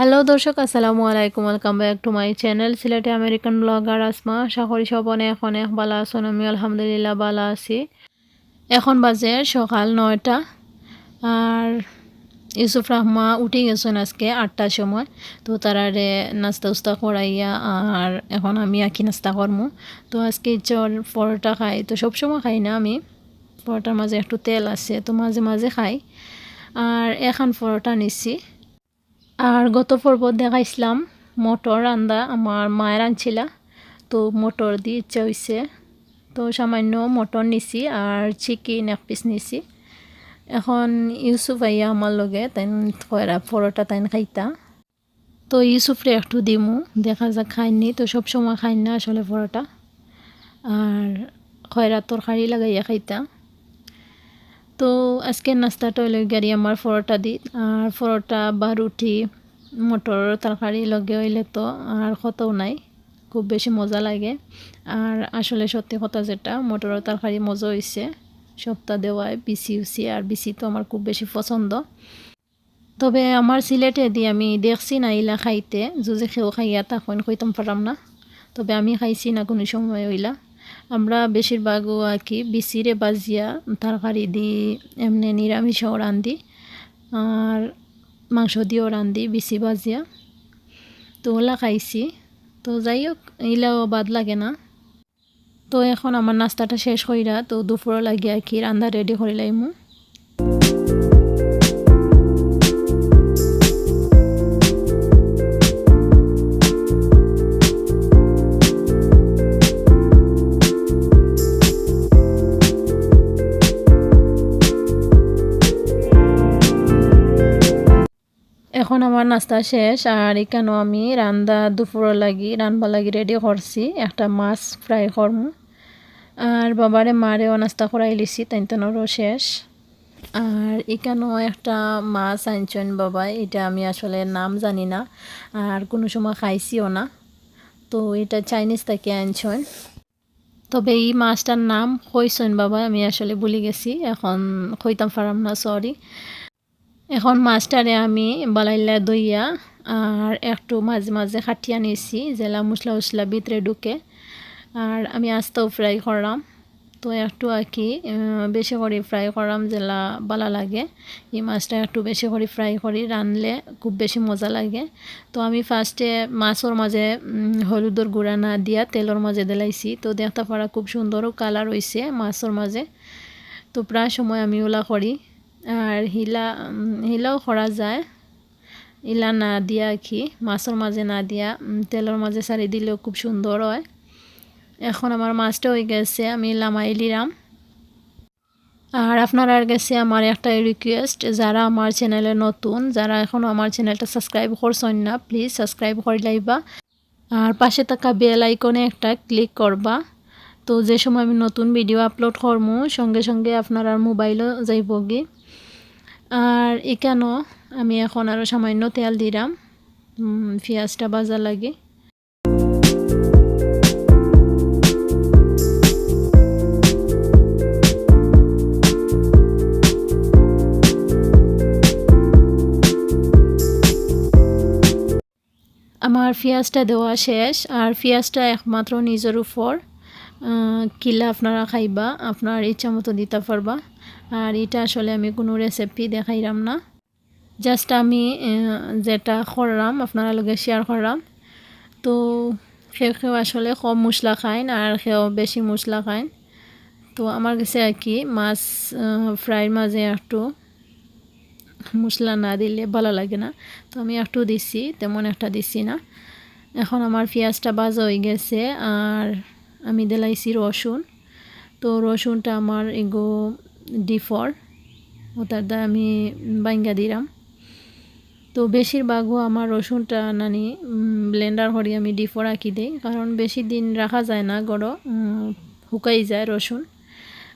Hello দর্শক, আসসালামু আলাইকুম। Welcome back to my channel সিলেটে আমেরিকান ব্লগার আসমা আশা করি সব অনেক অনেক ভালো আছেন আমি আলহামদুলিল্লাহ ভালো আছি। এখন বাজে সকাল নয়টা। আর ইউসুফ রহমা উঠে গেছেন আজকে আটটার সময়। তো তারারে নাস্তা উস্তা করাইয়া আর এখন আমি আঁকি নাস্তা করমু। তো আজকে ইচ্ছর পরোটা খাই। তো সবসময় খাই না আমি। পরোটার মাঝে একটু তেল আছে, তো মাঝে মাঝে খাই। আর এখন পরোটা নিচ্ছি। আর গত পর্ব দেখাইছিলাম, মটর রান্দা আমার মায়ের আনছিলা। তো মটর দিয়ে ইচ্ছা হয়েছে তো সামান্য মটর নিছি আর চিকেন এক পিস নিছি। এখন ইউসুফ আইয়া আমার লগে তাই কয়রা পরোটা তাইন খাইতা। তো ইউসুফরে একটু দিমু, দেখা যাক খাইনি। তো সব সময় খাই না আসলে পরোটা। আর খয়রা তরকারি লাগাইয়া খাইতা। তো আজকের নাস্তাটা হইলে গাড়ি আমার পরোটা দি। আর পরোটা বা রুটি মটর তরকারি লগে হইলে তো আর কতও নাই। খুব বেশি মজা লাগে। আর আসলে সত্যি কথা যেটা মটরের তরকারি মজা হয়েছে সপ্তাহ দেওয়ায় বিসি উসি আর বিসি তো আমার খুব বেশি পছন্দ। তবে আমার সিলেটে দিয়ে আমি দেখছি না ইলা খাইতে। যদি খেও খাইয়া তখন কইতাম পারাম না। তবে আমি খাইছি না কোনো সময় হইলা। আমরা বেশিরভাগও আর কি বিসিরে বাজিয়া তরকারি দিই এমনি নিরামিষও রান্ধি। আর মাংস দিয়েও রান্ধি বেশি বাজিয়া তো ওলা খাইছি তো যাই হোক এলাও বাদ লাগে না। তো এখন আমার নাস্তাটা শেষ হইরা তো দুপুরও লাগিয়া কি রান্না রেডি করে লাইমু। আমার নাস্তা শেষ আর এখানেও আমি রান্দা দুপুর লাগি রানবা লাগি রেডি করছি। একটা মাছ ফ্রাই করম। আর বাবারে মারেও নাস্তা করাই লিছি, তাই তেনরও শেষ। আর এখানেও একটা মাছ আনছেন বাবা এটা আমি আসলে নাম জানি না। আর কোনো সময় খাইছিও না। তো এটা চাইনিজ থেকে আনছেন। তবে এই মাছটার নাম কইছেন বাবা আমি আসলে ভুলে গেছি। এখন কইতাম পারাম না সরি এখন মাছটারে আমি বালাইলা দইয়া আর একটু মাঝে মাঝে খাটিয়া নিয়েছি জেলা মশলা উসলা ভিতরে ঢুকে। আর আমি আস্তাও ফ্রাই করলাম তো একটু আর কি বেশি করে ফ্রাই করাম জেলা বালা লাগে। এই মাছটা একটু বেশি করে ফ্রাই করি, রানলে খুব বেশি মজা লাগে। তো আমি ফার্স্টে মাছর মাঝে হলুদর গুঁড়া না দিয়া তেলর মাঝে দিলাইছি। তো দেখতে পারা খুব সুন্দরও কালার হয়েছে মাছর মাঝে। তো প্রায় সময় আমি ওলা করি। আর হিলা হিলাও করা যায়। ইলা না দিয়া কি মাছের মাঝে না দিয়া তেলের মাঝে সারি দিলেও খুব সুন্দর হয়। এখন আমার মাছটা হয়ে গেছে, আমি লামাই লিরাম আর আপনারা গেছে আমার একটা রিকোয়েস্ট যারা আমার চ্যানেলে নতুন, যারা এখনও আমার চ্যানেলটা সাবস্ক্রাইব করছেন না প্লিজ সাবস্ক্রাইব করে লাইবা। আর পাশে থাকা বেল আইকনে একটা ক্লিক করবা। তো যে সময় আমি নতুন ভিডিও আপলোড করব সঙ্গে সঙ্গে আপনার মোবাইলও যাইব গিয়ে আর এখানেও আমি এখন আরও সামান্য তেল দিলাম। পেঁয়াজটা বাজা লাগে। আমার পেঁয়াজটা দেওয়া শেষ। আর পেঁয়াজটা একমাত্র নিজের উপর। কিলা আপনারা খাইবা। আপনার ইচ্ছা মতো দিতে পারবা। আর এটা আসলে আমি কোনো রেসিপি দেখাইলাম না। জাস্ট আমি যেটা করলাম আপনারা লগে শেয়ার করলাম তো সেও সেও আসলে কম মশলা খাইন আর সেও বেশি মশলা খাইন। তো আমার কাছে আর কি মাছ ফ্রাইয়ের মাঝে একটু মশলা না দিলে ভালো লাগে না। তো আমি একটু দিছি, তেমন একটা দিছি না। এখন আমার পেঁয়াজটা বাজা হয়ে গেছে আর আমি দিলাইছি রসুন। তো রসুনটা আমার এগো ডিফর ওটার দ্বারা আমি বাইঙ্গা দিলাম। তো বেশিরভাগও আমার রসুনটা নানি ব্লেন্ডার করি আমি ডিফর আঁকি দিই, কারণ বেশি দিন রাখা যায় না গড় শুকাই যায় রসুন।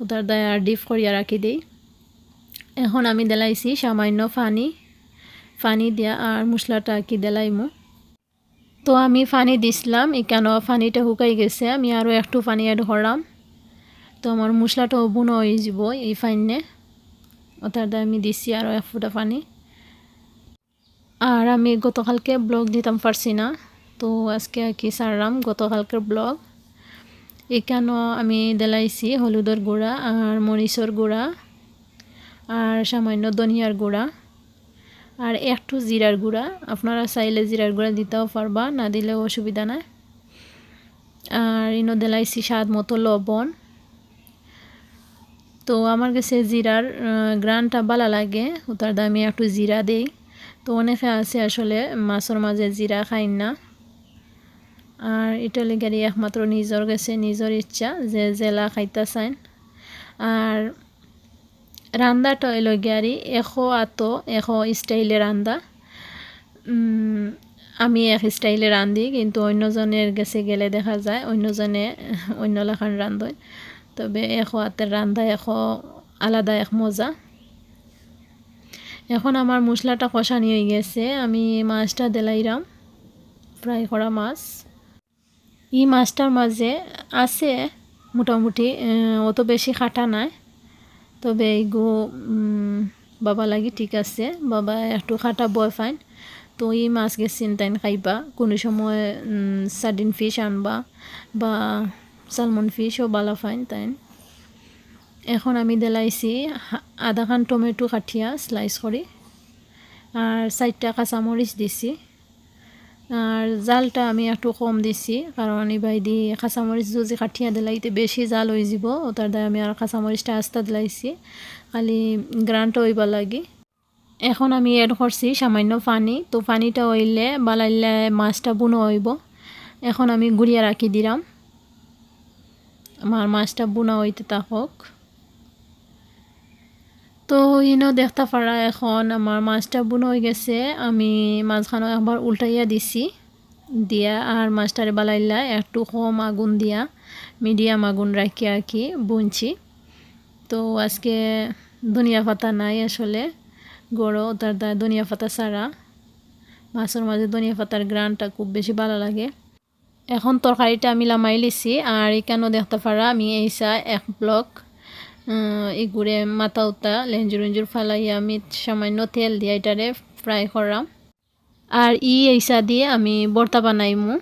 ওটার দায় আর ডিপ করিয়া রাখি দিই। এখন আমি দেলাইছি সামান্য ফানি ফানি দিয়া আর মশলাটা আঁকি দেলাইমু। তো আমি ফানি দিছিলাম এখানে ফানিটা শুকাই গেছে, আমি আরও একটু ফানি অ্যাড করলাম। তো আমার মশলাটাও বুনো হয়ে যাব এই ফাইনে। ওটার আমি দিছি আরও এক ফুটা পানি। আর আমি গতকালকে ব্লগ দিতাম পারছি না, তো আজকে আর কি সারলাম গতকালকের ব্লগ। এখানেও আমি দেলাইছি হলুদের গুঁড়া আর মরিচর গুঁড়া আর সামান্য ধনিয়ার গুঁড়া আর একটু জিরার গুঁড়া। আপনারা চাইলে জিরার গুঁড়া দিতেও পারবা, না দিলেও অসুবিধা নাই। আর ইনো দেলাইছি স্বাদ মতো লবণ। তো আমার কাছে জিরার গ্রানটা ভালো লাগে, ওটার দামে একটু জিরা দেই। তো অনেকে আছে আসলে মাছের মাঝে জিরা খাই না। আর এটা লেগে একমাত্র নিজের কাছে নিজের ইচ্ছা যে জেলা খাইতে চাইন আর রান্দাটা এলো গিয়ারি এশো আতো এশো স্টাইলে রান্দা। আমি এক স্টাইলে রান্ধি কিন্তু অন্যজনের গেছে গেলে দেখা যায় অন্যজনে অন্য লেখান রান্ধয় তবে এশো হাতের রান্ধা এশো আলাদা এক মজা। এখন আমার মশলাটা কষানি হয়ে গেছে, আমি মাছটা দেলাইরাম, ফ্রাই করা মাছ। এই মাছটার মাঝে আছে মোটামুটি অত বেশি খাটা নাই। তবে এইগু বাবা লাগি ঠিক আছে, বাবা একটু খাটা বয় ফাইন। তো এই মাছ গেছেন তাইন খাইবা, কোনো সময় সার্ডিন ফিশ আনবা, বা সালমন ফিশও বালা ফাইন তাইন এখন আমি দেলাইছি আধা খান টমেটো কাঠিয়া স্লাইস করি আর চারটা কাঁচামরিচ দিছি। আর জালটা আমি একটু কম দিছি, কারণ এবার দি কাঁচামরিচ যদি কাঠিয়া দিলাইতে বেশি জাল হয়ে যাব ওটার দ্বারা আমি আর কাঁচামরিচটা আস্তা দিলাইছি। খালি গ্রানটা হইবা লাগে। এখন আমি এড করছি সামান্য পানি। তো পানিটা হইলে বালাইলে মাছটা বুনো হইব। এখন আমি গুড়িয়া রাখি দিলাম। আমার মাছটা বোনা হইতে থাকক। তো ইনো দেখতে পারা এখন আমার মাছটা বুনো হয়ে গেছে। আমি মাছখানো একবার উল্টাইয়া দিছি। দিয়া আর মাছটারে বালাইলা, একটু কম আগুন দিয়া, মিডিয়াম আগুন রাখি আর কি, বুনছি। তো, আজকে ধনিয়া পাতা নাই আসলে। গড়ো তার ধনিয়া পাতা ছাড়া মাছের মাঝে ধনিয়া পাতার গ্রানটা খুব বেশি ভালো লাগে। এখন তরকারিটা আমি লামাই লিছি, আর এখানেও দেখতে পারা আমি এইসা এক ব্লক এগুড়ে মাথা উতা লেঞ্জুর উঞ্জুর ফালাই আমি সামান্য তেল দিয়ে এটারে ফ্রাই করাম। আর ই এইসা দিয়ে আমি বর্তা বানাইমু।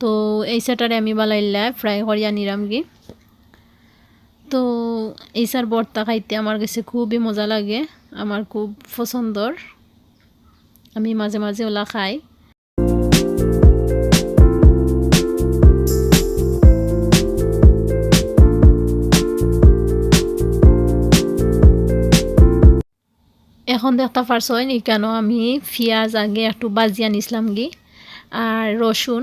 তো এইসাটারে আমি বালাইলা ফ্রাই করিয়া নিরাম গি তো এইসার বর্তা খাইতে আমার কাছে খুবই মজা লাগে, আমার খুব পছন্দর। আমি মাঝে মাঝে ওলা খাই। দেখতে পারছেন এখানেও আমি পেঁয়াজ আগে একটু বাজিয়া নিছিলাম গি আর রসুন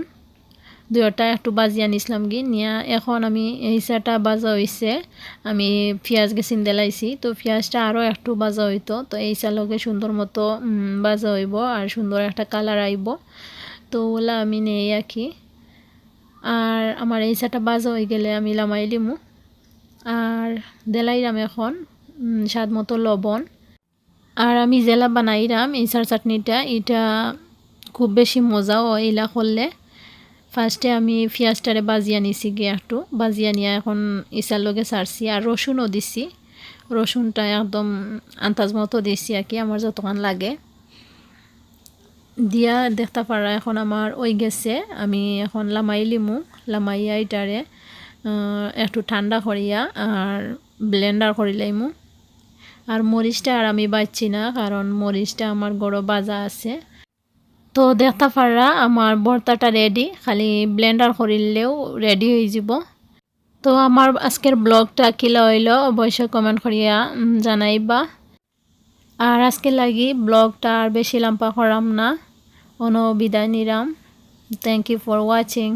দুয়োটা একটু বাজিয়া নিছিলাম গি নিয়া এখন আমি এই সাটা বাজা হয়েছে আমি পেঁয়াজ গেছিন দেলাইছি। তো পেঁয়াজটা আরও একটু বাজা হইতো, তো এই চালকে সুন্দর মতো বাজা হইব আর সুন্দর একটা কালার আইব। তো ওলা আমি নেই আঁকি আর আমার এই চাটা বাজা হয়ে গেলে আমি লামাই লিমু। আর দেলাইরাম এখন স্বাদ মতো লবণ। আর আমি জেলা বানাইরাম ইসার চাটনিটা, এটা খুব বেশি মজাও এলা করলে। ফার্স্টে আমি পেঁয়াজটারে বাজিয়া নিছি গিয়ে একটু, বাজিয়া নিয়ে এখন ইসার লগে সারছি আর রসুনও দিছি। রসুনটা একদম আন্তাজ মতো দিছি আর কি, আমার যতক্ষণ লাগে। দিয়া দেখতে পারা এখন আমার ওই গেছে, আমি এখন লামাই লিমু, লামাইয়া এটারে একটু ঠান্ডা করিয়া আর ব্লেন্ডার করি লাইমু আর মরিচটা আর আমি বাচ্ছি না, কারণ মরিচটা আমার গড়ো বাজা আছে। তো দেখতে পারা আমার ভর্তাটা রেডি খালি ব্লেন্ডার করিলেও রেডি হয়ে যাব। তো আমার আজকের ব্লগটা কিলা হইল অবশ্যই কমেন্ট করিয়া জানাইবা। আর আজকে লাগি ব্লগটা আর বেশি লাম্পা করাম না। অন বিদায় নিরাম থ্যাংক ইউ ফর ওয়াচিং